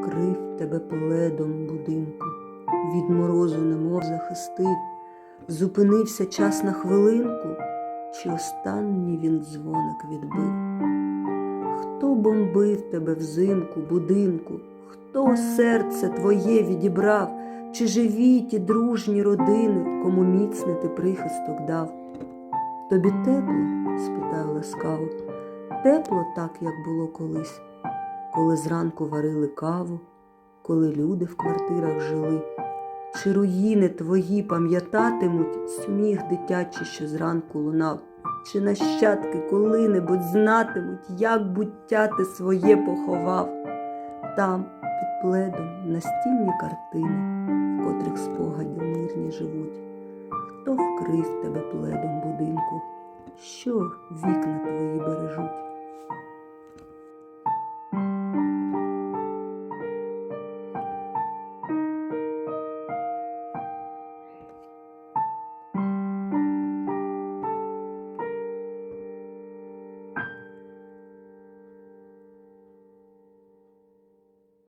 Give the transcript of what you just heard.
вкрив тебе пледом будинку, від морозу немов захистив, зупинився час на хвилинку, чи останній він дзвоник відбив? Хто бомбив тебе взимку, будинку, хто серце твоє відібрав, чи живі ті дружні родини, кому міцний ти прихисток дав? Тобі тепло? спитаю ласкаво, тепло так, як було колись, коли зранку варили каву, коли люди в квартирах жили, чи руїни твої пам'ятатимуть сміх дитячий, що зранку лунав, чи нащадки коли-небудь знатимуть, як буття ти своє поховав, там під пледом настільні картини, в котрих спогади мирні живуть. Хто вкрив тебе пледом будинку? Що вікна твої бережуть?